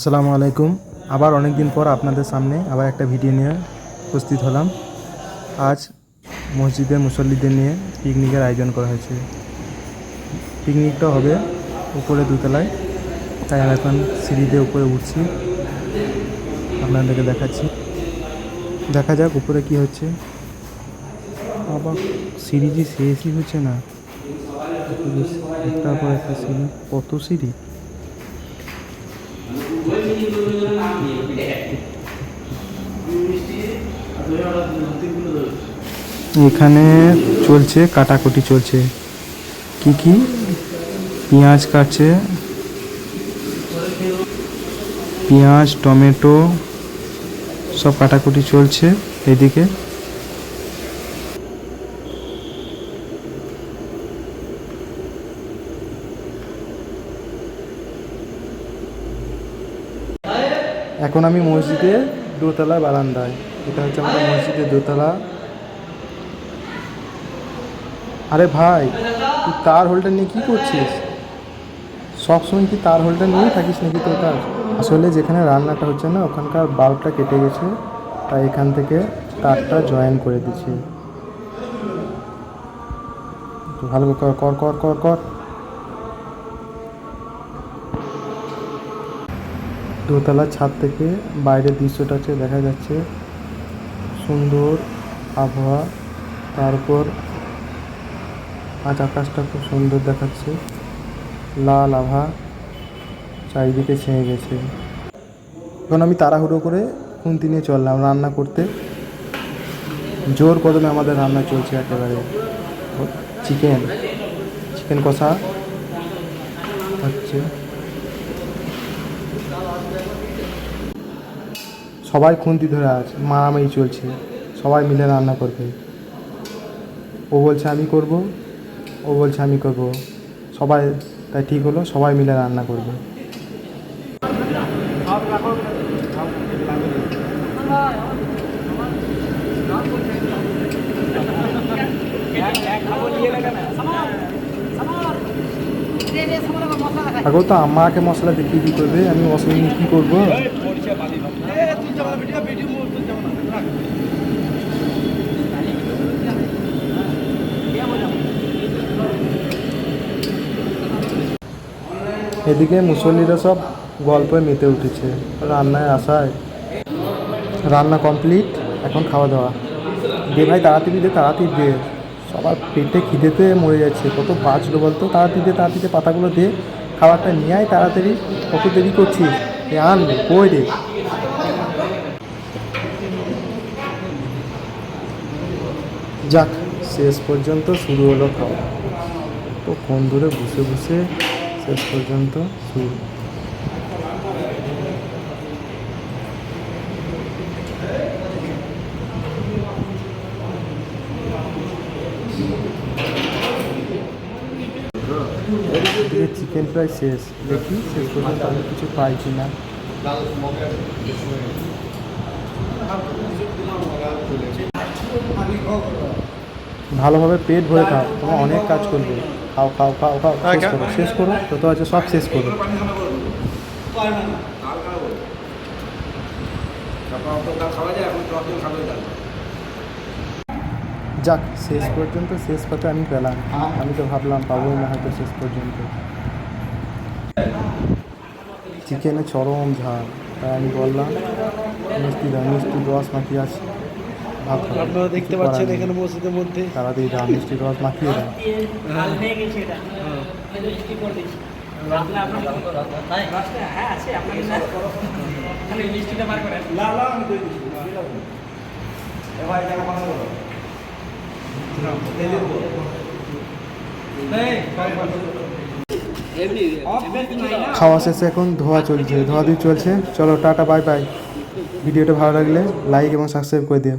আসসালামু আলাইকুম। আবার অনেক দিন পর আপনাদের সামনে আবার একটা ভিডিও নিয়ে উপস্থিত হলাম। আজ মসজিদে মুসল্লিদের নিয়ে পিকনিকের আয়োজন করা হয়েছে। পিকনিকটা হবে উপরে দুতলায়, তাই আমি এখন সিঁড়িতে উপরে উঠছি। আপনাদেরকে দেখাচ্ছি। দেখা যাক উপরে কি হচ্ছে। আবার সিঁড়ি যে শেষই হচ্ছে না। একটার পর একটা সিঁড়ি। কত সিঁড়ি? এখানে চলছে কাটাকুটি চলছে। কি কি? পেঁয়াজ কাটছে। পেঁয়াজ টমেটো সব কাটাকুটি চলছে এদিকে। এখন আমি মসজিদে দোতলা বারান্দায়। এটা হচ্ছে আমাদের মসজিদের দোতলা। আরে ভাই, তুই তার হোল্ডার নিয়ে কী করছিস? সবসময় কি তার হোল্ডার নিয়েই থাকিস নাকি তোর তার আসলে যেখানে রান্নাটা হচ্ছে না, ওখানকার বাল্বটা কেটে গেছে, তাই এখান থেকে তারটা জয়েন করে দিচ্ছি। ভালো করে, কর কর কর কর। কর দোতলার ছাদ থেকে বাইরের দৃশ্যটা হচ্ছে দেখা যাচ্ছে সুন্দর আবহাওয়া। তারপর আজ আকাশটা খুব সুন্দর দেখাচ্ছে। লাল আভা চারিদিকে ছেয়ে গেছে। এখন আমি তাড়াহুড়ো করে খুন্তি নিয়ে চললাম রান্না করতে। জোর কদমে আমাদের রান্না চলছে একেবারে। চিকেন। চিকেন কষা হচ্ছে। সবাই খুন্তি ধরে আছে মারামারি চলছে সবাই মিলে রান্না করবে ও বলছে আমি করব ও বলছে আমি করব সবাই তাই ঠিক হলো সবাই মিলে রান্না করবে আগেও তো আমাকে মশলা দেখিয়ে কী করবে আমি মশলা নিয়ে কী করব এদিকে মুসল্লিরা সব গল্পে মেতে উঠেছে। রান্নায় আসায়। রান্না কমপ্লিট, এখন খাওয়া দাওয়া। দে ভাই, তাড়াতাড়ি দে তাড়াতাড়ি দে। সবার পেটে খিদেতে মরে যাচ্ছে। কত বাঁচলো বলতো? তাড়াতাড়ি দে, তাড়াতাড়ি পাতাগুলো দে। খাবারটা নিয়ে আয় তাড়াতাড়ি। কত দেরি করছিস? আন কই রে? যাক, শেষ পর্যন্ত শুরু হলো খাওয়া। তো কোন দূরে বসে বসে শেষ পর্যন্ত শুরু। চিকেন ফ্রাই শেষ। দেখি শেষ পর্যন্ত আমি কিছু পাই কি না ভালোভাবে পেট ভরে খাও, তোমার অনেক কাজ করবে। খাও খাও খাও খাও শেষ করো শেষ করো যত আছে সব শেষ করো। যাক শেষ পর্যন্ত শেষ পাতে আমি পেলাম আমি তো ভাবলাম পাবোই না হয়তো শেষ পর্যন্ত। চিকেনে চরম ঝাল তাই আমি বললাম মিষ্টি দাও মিষ্টি রস মাখিয়ে আছে। ভাত খাব। আপনারা দেখতে পাচ্ছেন এখানে মসজিদের মধ্যে। তাড়াতাড়ি দাও মিষ্টি রস মাখিয়ে দাও খাওয়া শেষে এখন ধোয়া চলছে। ধোয়া ধুই চলছে। চলো টাটা বাই বাই। ভিডিওটা ভালো লাগলে লাইক এবং সাবস্ক্রাইব করে দিও।